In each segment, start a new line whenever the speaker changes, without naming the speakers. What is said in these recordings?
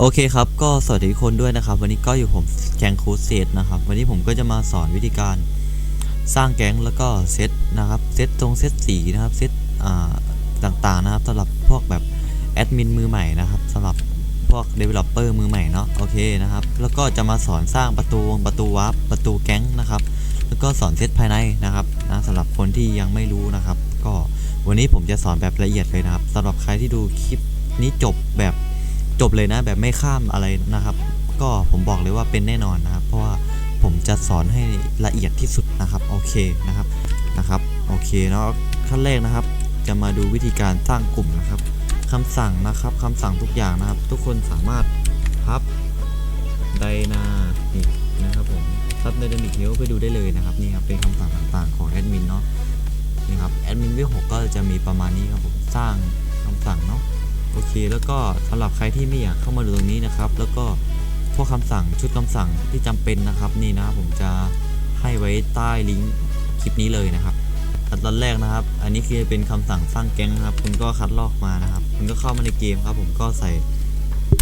โอเคครับ ก็สวัสดีทุกคนด้วยนะครับ วันนี้ก็อยู่ผมแกงคูเซตนะครับ วันนี้ผมก็จะมาสอนวิธีการสร้างแก๊งแล้วก็เซตนะครับ เซตตรงเซตสีนะครับ เซตอ่าต่างๆนะครับสำหรับพวกแบบแอดมินมือใหม่นะครับสำหรับพวก Developer มือใหม่เนาะ โอเคนะครับ แล้วก็จะมาสอนสร้างประตูประตูวาร์ปประตูแก๊งนะครับ แล้วก็สอนเซตภายในนะครับนะสำหรับคนที่ยังไม่รู้นะครับ ก็วันนี้ผมจะสอนแบบละเอียดเลยนะครับสำหรับใครที่ดูคลิปนี้จบแบบ จบเลยนะแบบไม่ข้ามอะไรนะครับ ก็ผมบอกเลยว่าเป็นแน่นอนนะครับ เพราะว่าผมจะสอนให้ละเอียดที่สุดนะครับโอเคนะครับนะครับโอเคแล้วขั้นแรกนะครับ จะมาดูวิธีการสร้างกลุ่มนะครับคำสั่งนะครับคำสั่งทุกอย่างนะครับ ทุกคนสามารถพับไดนามิกนะครับผมพับไดนามิกเฮลไปดูได้เลยนะครับนี่ครับเป็นคำสั่งต่างๆของแอดมินเนาะนี่ครับแอดมินวิหกก็จะมีประมาณนี้ครับผมสร้างคำสั่งเนาะ โอเค แล้วก็สำหรับใครที่ไม่อยากเข้ามาดูตรงนี้นะครับ แล้วก็พวกคำสั่งชุดคำสั่งที่จำเป็นนะครับ นี่นะผมจะให้ไว้ใต้ลิงก์คลิปนี้เลยนะครับขั้นตอนแรกนะครับ อันนี้คือเป็นคำสั่งสร้างแก๊งนะครับ คุณก็คัดลอกมานะครับ คุณก็เข้ามาในเกมครับ ผมก็ใส่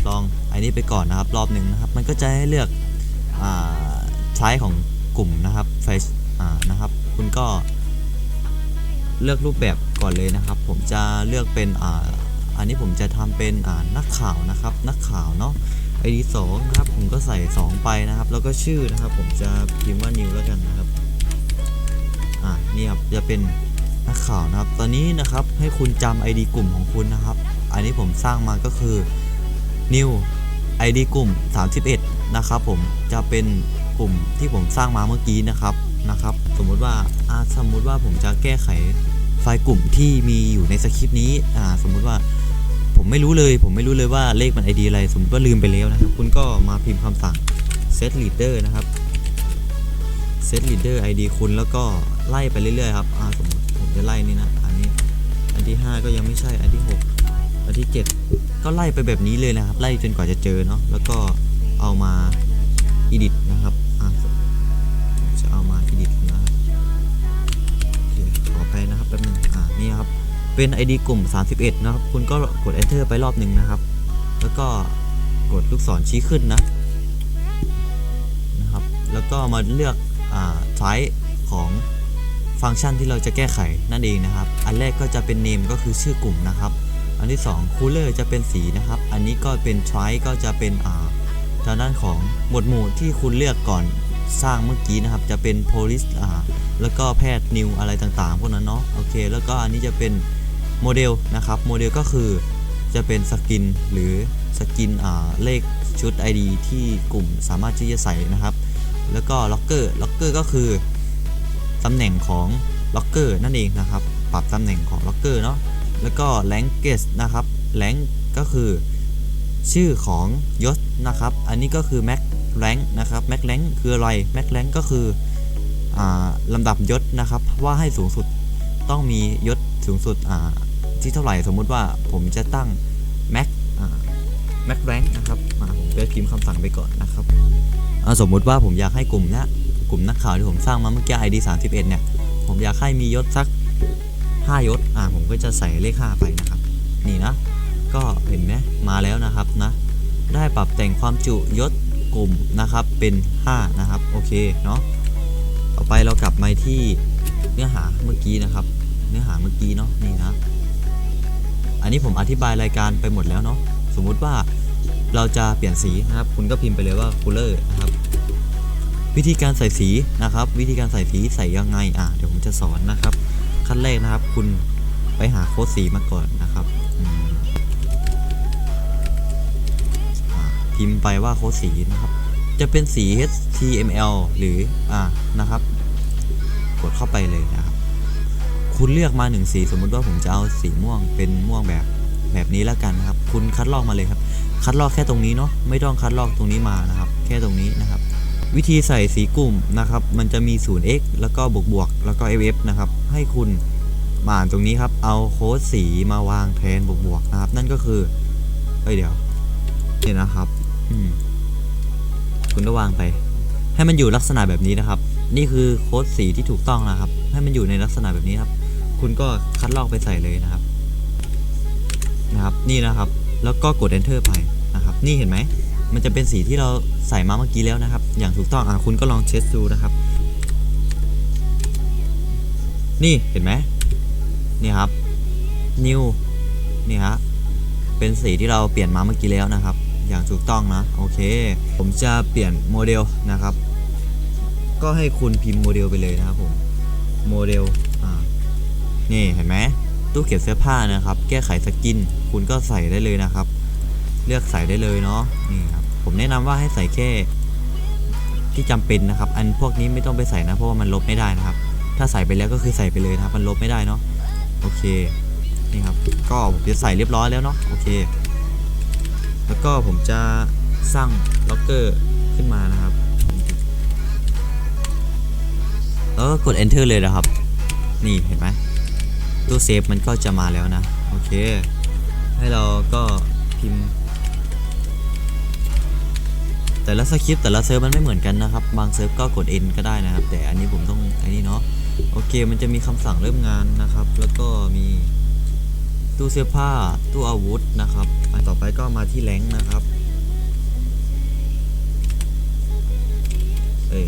ลองอันนี้ไปก่อนนะครับ รอบหนึ่งนะครับ มันก็จะให้เลือกอใช้ของกลุ่มนะครับไฟนะครับ คุณก็เลือกรูปแบบก่อนเลยนะครับ ผมจะเลือกเป็นอ่า อันนี้ผมจะทำเป็นอ่านักข่าวนะครับ นักข่าวเนาะ ID 2นะครับผมก็ใส่ 2 ไปนะครับ แล้วก็ชื่อนะครับ ผมจะพิมพ์ว่า new แล้วกันนะครับอ่านี่ครับจะเป็นนักข่าวนะครับ ตอนนี้นะครับให้คุณจำ ID กลุ่มของคุณนะครับ อันนี้ผมสร้างมาก็คือ new ID กลุ่ม 31 นะครับ ผมจะเป็นกลุ่มที่ผมสร้างมาเมื่อกี้นะครับนะครับ สมมุติว่าสมมุติว่าผมจะแก้ไขไฟล์กลุ่มที่มีอยู่ในสคริปต์นี้อ่าสมมุติว่า ผมไม่รู้เลย ผมไม่รู้เลยว่าเลขมัน ID อะไร สมมติว่าลืมไปแล้วนะครับ คุณก็มาพิมพ์คำสั่ง set leader นะครับ set leader ID คุณแล้วก็ไล่ไปเรื่อยๆครับอ่าสมมติผมจะไล่นี่นะ อันนี้ อันที่ 5 ก็ยังไม่ใช่ อันที่ 6 อันที่ 7 ก็ไล่ไปแบบนี้เลยนะครับ ไล่จนกว่าจะเจอเนาะ แล้วก็เอามา edit นะครับอ่าจะเอามา เป็น ID กลุ่ม 31 นะครับ คุณก็กด enter ไปรอบหนึ่งนะครับ แล้วก็กดลูกศรชี้ขึ้นนะนะครับ แล้วก็มาเลือกอ่าใช้ของฟังก์ชันที่เราจะแก้ไขนั่นเองนะครับ อันแรกก็จะเป็น name ก็คือชื่อกลุ่มนะครับ อันที่2 cooler จะเป็นสีนะครับ อันนี้ก็เป็น try ก็จะเป็นทางด้านของหมวดหมู่ที่คุณเลือกก่อนสร้างเมื่อกี้นะครับ จะเป็น police แล้วก็แพทย์ new อะไรต่างๆ พวกนั้นเนาะ โอเค แล้วก็อันนี้จะเป็น โมเดลนะครับโมเดลก็คือจะเป็นสกินหรือสกินอ่าเลขชุด ID ที่กลุ่มสามารถที่จะใส่นะครับ แล้วก็ล็อกเกอร์ล็อกเกอร์ก็คือตำแหน่งของล็อกเกอร์นั่นเองนะครับ ปรับตำแหน่งของล็อกเกอร์เนาะแล้วก็แรงเกสนะครับแรงก็คือชื่อของยศนะครับ อันนี้ก็คือแม็กแรงนะครับแม็กแรงคืออะไรแม็กแรงก็คืออ่าลำดับยศนะครับ ว่าให้สูงสุดต้องมียศสูงสุดอ่า ที่เท่าไหร่สมมุติว่าผมจะตั้งแม็กแม็กแรงนะครับอ่าผมจะพิมพ์คำสั่งไปก่อนนะครับสมมุติว่าผมอยากให้กลุ่มเนี้ยกลุ่มนักข่าวที่ผมสร้างมาเมื่อกี้ ID 31เนี่ยผมอยากให้มียศสัก 5 ยศอ่าผมก็จะใส่เลข 5 ไปนะครับ นี่นะ ก็เห็นไหมมาแล้วนะครับนะ ได้ปรับแต่งความจุยศกลุ่มนะครับเป็น 5 นะครับ โอเคเนาะต่อไปเรากลับมาที่เนื้อหาเมื่อกี้นะครับ เนื้อหาเมื่อกี้เนาะนี่นะ อันนี้ผมอธิบายรายการไปหมดแล้วเนาะสมมุติว่าเราจะเปลี่ยนสีนะครับ คุณก็พิมพ์ไปเลยว่า color นะครับ วิธีการใส่สีนะครับ วิธีการใส่สีใส่ยังไงอะเดี๋ยวผมจะสอนนะครับ ขั้นแรกนะครับ คุณไปหาโค้ดสีมาก่อนนะครับพิมพ์ไปว่าโค้ดสีนะครับ จะเป็นสี HTML หรืออ่านะครับ กดเข้าไปเลยนะครับ คุณเลือกมาหนึ่งสีสมมุติว่าผมจะเอาสีม่วงเป็นม่วงแบบแบบนี้แล้วกันนะครับ คุณคัดลอกมาเลยครับ คัดลอกแค่ตรงนี้เนาะไม่ต้องคัดลอกตรงนี้มานะครับ แค่ตรงนี้นะครับ วิธีใส่สีกลุ่มนะครับ มันจะมี 0x แล้วก็บวกบวกแล้วก็ ff นะครับ ให้คุณมาอ่านตรงนี้ครับ เอาโค้ดสีมาวางแทนบวกบวกนะครับ นั่นก็คือเอ้ยเดี๋ยวนี่นะครับอืมคุณก็วางไป ให้มันอยู่ลักษณะแบบนี้นะครับ นี่คือโค้ดสีที่ถูกต้องนะครับ ให้มันอยู่ในลักษณะแบบนี้ครับ คุณก็คัดลอกไปใส่เลยนะครับ นะครับ นี่นะครับ แล้วก็กด enter ไปนะครับ นี่เห็นไหม มันจะเป็นสีที่เราใส่มาเมื่อกี้แล้วนะครับ อย่างถูกต้อง อะ คุณก็ลองเช็ดดูนะครับ นี่เห็นไหมนี่ครับนิวนี่ฮะ เป็นสีที่เราเปลี่ยนมาเมื่อกี้แล้วนะครับ อย่างถูกต้องนะ โอเค ผมจะเปลี่ยนโมเดลนะครับ ก็ให้คุณพิมพ์โมเดลไปเลยนะครับผม โมเดล อ่า นี่เห็นไหมตู้เก็บเสื้อผ้านะครับ แก้ไขสกิน คุณก็ใส่ได้เลยนะครับ เลือกใส่ได้เลยเนาะนี่ครับผมแนะนำว่าให้ใส่แค่ที่จำเป็นนะครับ อันพวกนี้ไม่ต้องไปใส่นะเพราะว่ามันลบไม่ได้นะครับ ถ้าใส่ไปแล้วก็คือใส่ไปเลยนะครับ มันลบไม่ได้เนาะโอเคนี่ครับ ก็ผมจะใส่เรียบร้อยแล้วเนาะโอเค แล้วก็ผมจะสร้างล็อกเกอร์ขึ้นมานะครับแล้วก็กด enter เลยนะครับ นี่เห็นไหม ตู้เซฟมันก็จะมาแล้วนะ โอเค ให้เราก็พิมพ์ แต่ละสคริปต์แต่ละเซิร์ฟมันไม่เหมือนกันนะครับ บางเซิร์ฟก็กด N ก็ได้นะครับ แต่อันนี้ผมต้องอันนี้เนาะโอเค มันจะมีคำสั่งเริ่มงานนะครับ แล้วก็มีตู้เสื้อผ้าตู้อาวุธนะครับอันต่อไปก็มาที่แรงนะครับเอ้ย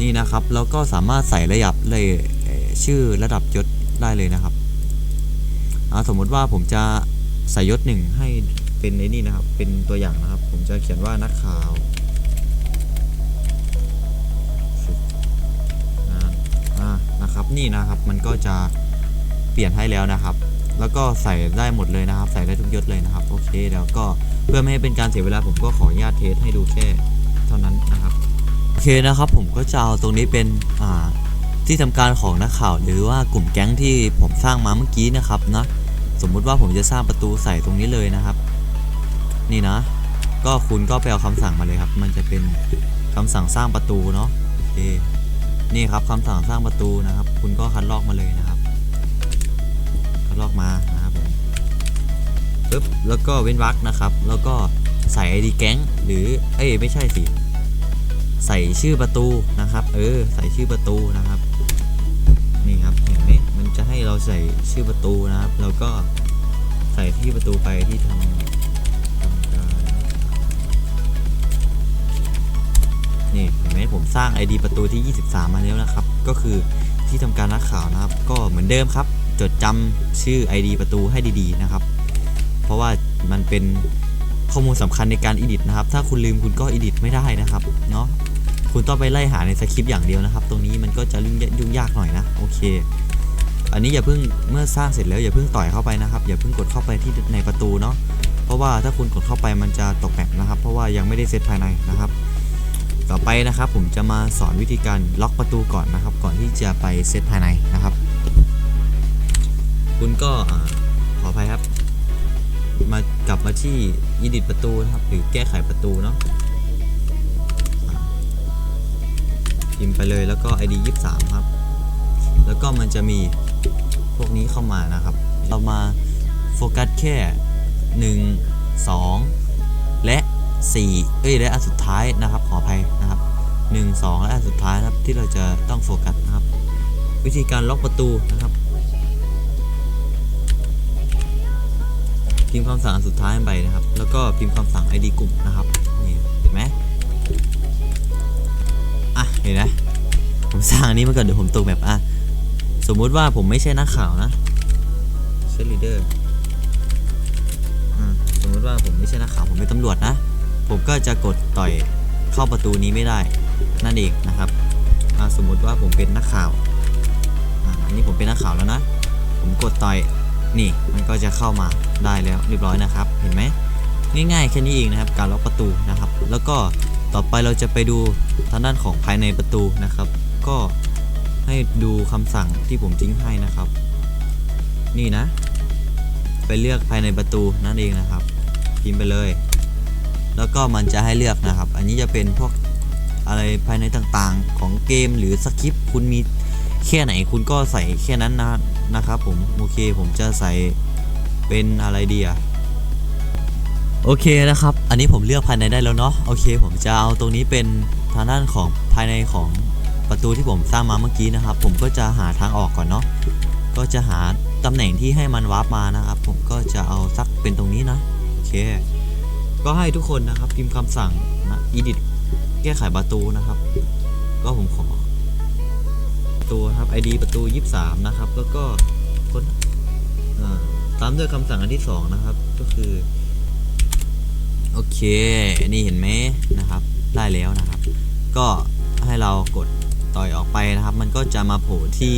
นี่นะครับ แล้วก็สามารถใส่ระดับเลย ชื่อระดับยศได้เลยนะครับอ่าสมมติว่าผมจะใส่ยศหนึ่งให้เป็นในนี่นะครับ เป็นตัวอย่างนะครับ ผมจะเขียนว่านักข่าวนะครับนี่นะครับมันก็จะเปลี่ยนให้แล้วนะครับ แล้วก็ใส่ได้หมดเลยนะครับ ใส่ได้ทุกยศเลยนะครับโอเคเดี๋ยวก็เพื่อไม่ให้เป็นการเสียเวลาผมก็ขออนุญาตเทสให้ดูแค่เท่านั้นนะครับโอเคนะครับ ผมก็จะเอาตรงนี้เป็นอ่า ที่ทำการของนักข่าวหรือว่ากลุ่มแก๊งที่ผมสร้างมาเมื่อกี้นะครับนะสมมุติว่าผมจะสร้างประตูใส่ตรงนี้เลยนะครับ นี่นะ ก็คุณก็ไปเอาคำสั่งมาเลยครับ มันจะเป็นคำสั่งสร้างประตูเนาะโอเคนี่ครับคำสั่งสร้างประตูนะครับ คุณก็คัดลอกมาเลยนะครับ คัดลอกมานะครับผมปึ๊บแล้วก็เว้นวรรคนะครับ แล้วก็ใส่ ID แก๊งหรือเอ้ยไม่ใช่สิ ใส่ชื่อประตูนะครับ เออ ใส่ชื่อประตูนะครับ นี่ครับเห็นไหมมันจะให้เราใส่ชื่อประตูนะครับ แล้วก็ใส่ที่ประตูไปที่ทำทำการนี่เห็นไหมผมสร้าง ID ประตูที่ 23 มาแล้วนะครับ ก็คือที่ทำการนักข่าวนะครับ ก็เหมือนเดิมครับ จดจำชื่อ ID ประตูให้ดีๆนะครับ เพราะว่ามันเป็นข้อมูลสำคัญในการ edit นะครับ ถ้าคุณลืมคุณก็ edit ไม่ได้นะครับ เนาะ คุณต้องไปไล่หาในสคริปต์อย่างเดียวนะครับ ตรงนี้มันก็จะยุ่งยุ่งยากหน่อยนะ โอเค อันนี้อย่าเพิ่งเมื่อสร้างเสร็จแล้วอย่าเพิ่งต่อยเข้าไปนะครับ อย่าเพิ่งกดเข้าไปที่ในประตูเนาะ เพราะว่าถ้าคุณกดเข้าไปมันจะตกแมปนะครับ เพราะว่ายังไม่ได้เซตภายในนะครับ ต่อไปนะครับผมจะมาสอนวิธีการล็อกประตูก่อนนะครับ ก่อนที่จะไปเซตภายในนะครับ คุณก็ขออภัยครับ มากลับมาที่ยิดิตประตูนะครับ หรือแก้ไขประตูเนาะ พิมพ์ไปเลยแล้วก็ ID 23 ครับ แล้วก็มันจะมีพวกนี้เข้ามานะครับ เรามาโฟกัสแค่ 1 2 และ 4 เอ้ยและอันสุดท้ายนะครับ ขออภัยนะครับ 1 2 และอันสุดท้ายครับที่เราจะต้องโฟกัสนะครับ วิธีการล็อกประตูนะครับพิมพ์คำสั่งอันสุดท้ายไปนะครับ แล้วก็พิมพ์คำสั่ง ID กลุ่มนะครับ เห็นไหมผมสร้างอันนี้มาก่อนเดี๋ยวผมตกแบบอะ สมมุติว่าผมไม่ใช่นักข่าวนะเชลลีเดอร์สมมุติว่าผมไม่ใช่นักข่าวผมเป็นตำรวจนะ ผมก็จะกดต่อยเข้าประตูนี้ไม่ได้ นั่นเองนะครับสมมุติว่าผมเป็นนักข่าวอะอันนี้ผมเป็นนักข่าวแล้วนะ ผมกดต่อยนี่มันก็จะเข้ามาได้แล้วเรียบร้อยนะครับ เห็นไหมง่ายๆแค่นี้เองนะครับ การล็อกประตูนะครับ แล้วก็ ต่อไปเราจะไปดูทางด้านของภายในประตูนะครับ ก็ให้ดูคำสั่งที่ผมทิ้งให้นะครับ นี่นะ ไปเลือกภายในประตูนั่นเองนะครับ พิมพ์ไปเลย แล้วก็มันจะให้เลือกนะครับ อันนี้จะเป็นพวกอะไรภายในต่างๆของเกมหรือสคริปต์คุณมีแค่ไหนคุณก็ใส่แค่นั้นนะนะครับผมโอเคผมจะใส่เป็นอะไรดีอะ โอเคนะครับ อันนี้ผมเลือกภายในได้แล้วเนาะ โอเค ผมจะเอาตรงนี้เป็นทางด้านของภายในของประตูที่ผมสร้างมาเมื่อกี้นะครับ ผมก็จะหาทางออกก่อนเนาะ ก็จะหาตำแหน่งที่ให้มันวาร์ปมานะครับ ผมก็จะเอาสักเป็นตรงนี้นะ โอเค ก็ให้ทุกคนนะครับพิมพ์คำสั่งนะ edit แก้ไขประตูนะครับ ก็ผมขอตูนะครับ id ประตู 23 นะครับ แล้วก็ค้นตามด้วยคำสั่งอันที่ 2 นะครับ ก็คือ โอเค นี่เห็นไหมนะครับ ได้แล้วนะครับ ก็ให้เรากดต่อยออกไปนะครับ มันก็จะมาโผล่ที่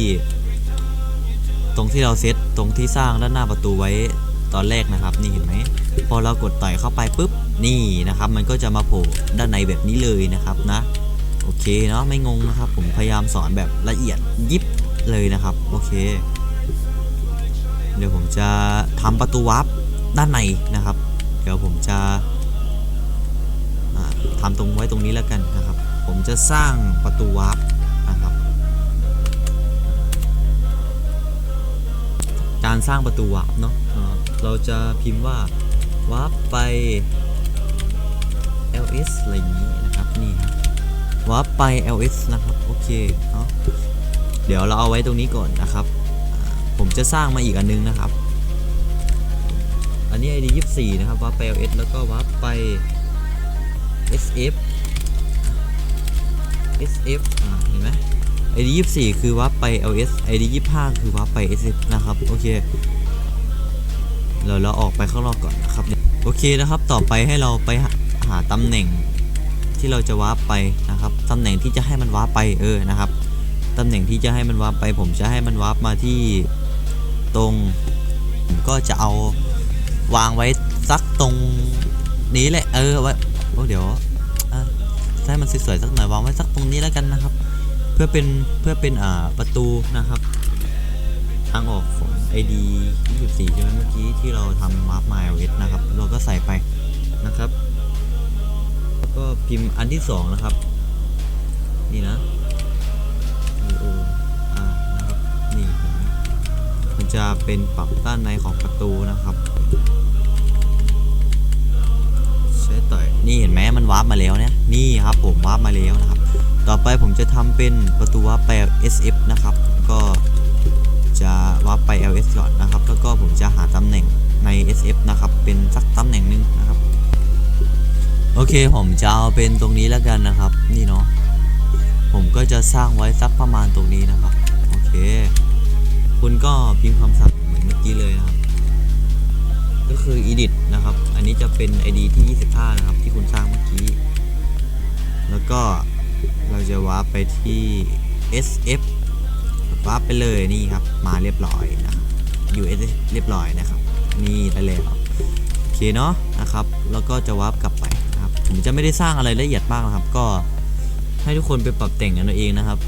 ตรงที่เราเซตตรงที่สร้างด้านหน้าประตูไว้ตอนแรกนะครับ นี่เห็นไหมพอเรากดต่อยเข้าไปปุ๊บนี่นะครับ มันก็จะมาโผล่ด้านในแบบนี้เลยนะครับนะโอเคเนาะไม่งงนะครับ ผมพยายามสอนแบบละเอียดยิบเลยนะครับโอเค เดี๋ยวผมจะทำประตูวาร์ปด้านในนะครับ เดี๋ยวผมจะ อ่าทำตรงไว้ตรงนี้แล้วกันนะครับ ผมจะสร้างประตูวาร์ปนะครับ การสร้างประตูวาร์ปเนาะเราจะพิมพ์ว่าวาร์ปไป ls อะไรอย่างนี้นะครับนี่ครับวาร์ปไป ls นะครับโอเคเนาะเดี๋ยวเราเอาไว้ตรงนี้ก่อนนะครับ ผมจะสร้างมาอีกอันนึงนะครับ อันนี้ id 24 นะครับวาร์ปไป ls แล้วก็วาร์ปไป sf sf อ่าเห็นไหม id 24 คือวาร์ปไป ls id 25 คือวาร์ปไป sf นะครับ โอเคเราเราออกไปข้างนอกก่อนนะครับ โอเคนะครับ ต่อไปให้เราไปหาตำแหน่งที่เราจะวาร์ปไปนะครับ ตำแหน่งที่จะให้มันวาร์ปไปเออนะครับ ตำแหน่งที่จะให้มันวาร์ปไป ผมจะให้มันวาร์ปมาที่ตรงก็จะเอาวางไว้สักตรงนี้แหละ เออไว้ โอ้เดี๋ยวให้มันสวยๆสักหน่อยวางไว้สักตรงนี้แล้วกันนะครับ เพื่อเป็นเพื่อเป็นอ่าประตูนะครับทางออกของ ID 24ใช่ไหมเมื่อกี้ที่เราทำ Map My OS นะครับ เราก็ใส่ไปนะครับ แล้วก็พิมพ์อันที่ 2 นะครับ นี่นะ O R นะครับ นี่มมันจะเป็นปรับด้านในของประตูนะครับ ใช้ต่อยนี่เห็นไหมมันวาร์ปมาแล้วเนี่ยนี่ครับผมวาร์ปมาแล้วนะครับ ต่อไปผมจะทำเป็นประตูวาร์ปไป SF นะครับ ก็จะวาร์ปไป LS ก่อนนะครับ แล้วก็ผมจะหาตำแหน่งใน SF นะครับ เป็นสักตำแหน่งหนึ่งนะครับ โอเคผมจะเอาเป็นตรงนี้แล้วกันนะครับ นี่เนาะผมก็จะสร้างไว้สักประมาณตรงนี้นะครับ โอเค คุณก็พิมพ์คำสั่งเหมือนเมื่อกี้เลยนะครับ ก็คือ edit นะครับ อันนี้จะเป็น ID ที่ 25 นะครับ ที่คุณสร้างเมื่อกี้ แล้วก็เราจะวาร์ปไปที่ SF วาร์ปไปเลยนี่ครับ มาเรียบร้อยนะ US เรียบร้อยนะครับ นี่ได้แล้วโอเคเนาะนะครับ แล้วก็จะวาร์ปกลับไปนะครับ ผมจะไม่ได้สร้างอะไรละเอียดมากนะครับ ก็ให้ทุกคนไปปรับแต่งกันเองนะครับ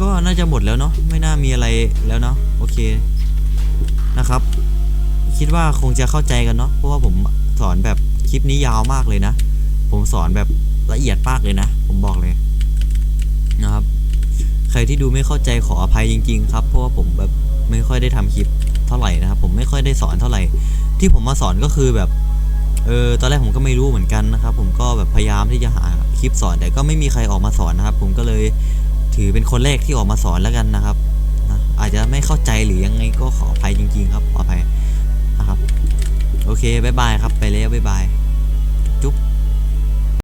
ก็น่าจะหมดแล้วเนาะ ไม่น่ามีอะไรแล้วเนาะ โอเคนะครับ คิดว่าคงจะเข้าใจกันเนาะเพราะว่าผมสอนแบบคลิปนี้ยาวมากเลยนะ ผมสอนแบบละเอียดมากเลยนะ ผมบอกเลยนะครับ ใครที่ดูไม่เข้าใจขออภัยจริง ๆ ครับ เพราะว่าผมแบบไม่ค่อยได้ทำคลิปเท่าไหร่นะครับ ผมไม่ค่อยได้สอนเท่าไหร่ ที่ผมมาสอนก็คือแบบเออตอนแรกผมก็ไม่รู้เหมือนกันนะครับ ผมก็แบบพยายามที่จะหาคลิปสอนแต่ก็ไม่มีใครออกมาสอนนะครับ ผมก็เลยถือเป็นคนแรกที่ออกมาสอนแล้วกันนะครับนะอาจจะไม่เข้าใจหรือยังไงก็ขออภัยจริง ๆ ครับขออภัย ครับ โอเคบายบายครับไปแล้วบายบาย